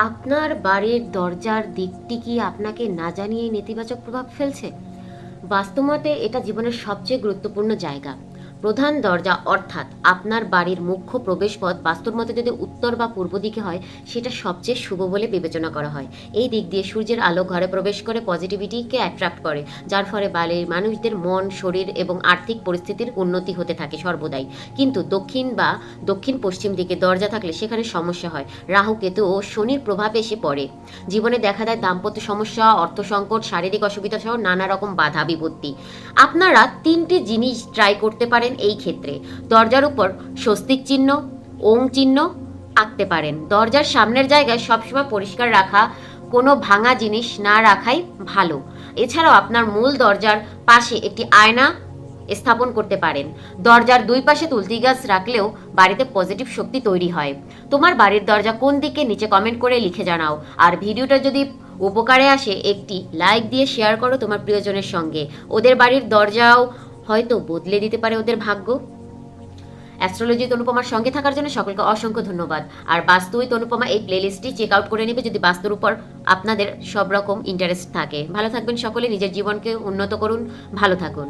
আপনার বাড়ির দরজার দিকটি কি আপনাকে না জানিয়ে নেতিবাচক প্রভাব ফেলছে? বাস্তবতে এটা জীবনের সবচেয়ে গুরুত্বপূর্ণ জায়গা। প্রধান দরজা অর্থাৎ আপনার বাড়ির মুখ্য প্রবেশপথ বাস্তবমতে যদি উত্তর বা পূর্ব দিকে হয়, সেটা সবচেয়ে শুভ বলে বিবেচনা করা হয়। এই দিক দিয়ে সূর্যের আলো ঘরে প্রবেশ করে পজিটিভিটিকে অ্যাট্রাক্ট করে, যার ফলে বাড়ির মানুষদের মন, শরীর এবং আর্থিক পরিস্থিতির উন্নতি হতে থাকে সর্বদাই। কিন্তু দক্ষিণ বা দক্ষিণ পশ্চিম দিকে দরজা থাকলে সেখানে সমস্যা হয়। রাহু, কেতু ও শনির প্রভাব এসে পড়ে। জীবনে দেখা দেয় দাম্পত্য সমস্যা, অর্থ সংকট, শারীরিক অসুবিধা সহ নানা রকম বাধা বিপত্তি। আপনারা তিনটি জিনিস ট্রাই করতে পারেন। এই ক্ষেত্রে। দরজার উপর স্বস্তিক চিহ্ন, ওং চিহ্ন আঁকতে পারেন। দরজার সামনের জায়গায় সবসময় পরিষ্কার রাখা, কোনো ভাঙা জিনিস না রাখাই ভালো। এছাড়াও আপনার মূল দরজার পাশে একটি আয়না স্থাপন করতে পারেন। দরজার দুই পাশে তুলসী গাছ রাখলেও বাড়িতে পজিটিভ শক্তি তৈরি হয়। তোমার বাড়ির দরজা কোন দিকে নিচে কমেন্ট করে লিখে জানাও। আর ভিডিওটা যদি উপকারে আসে, একটি লাইক দিয়ে শেয়ার করো তোমার প্রিয়জনের সঙ্গে। ওদের বাড়ির দরজাও হয়তো বদলে দিতে পারে ওদের ভাগ্য। অ্যাস্ট্রোলজি অনুপমার সঙ্গে থাকার জন্য সকলকে অসংখ্য ধন্যবাদ। আর বাস্তুইত অনুপমা এই প্লেলিস্টটি চেক আউট করে নেবে যদি বাস্তুর উপর আপনাদের সব রকম ইন্টারেস্ট থাকে। ভালো থাকবেন সকলে, নিজের জীবনকে উন্নত করুন, ভালো থাকুন।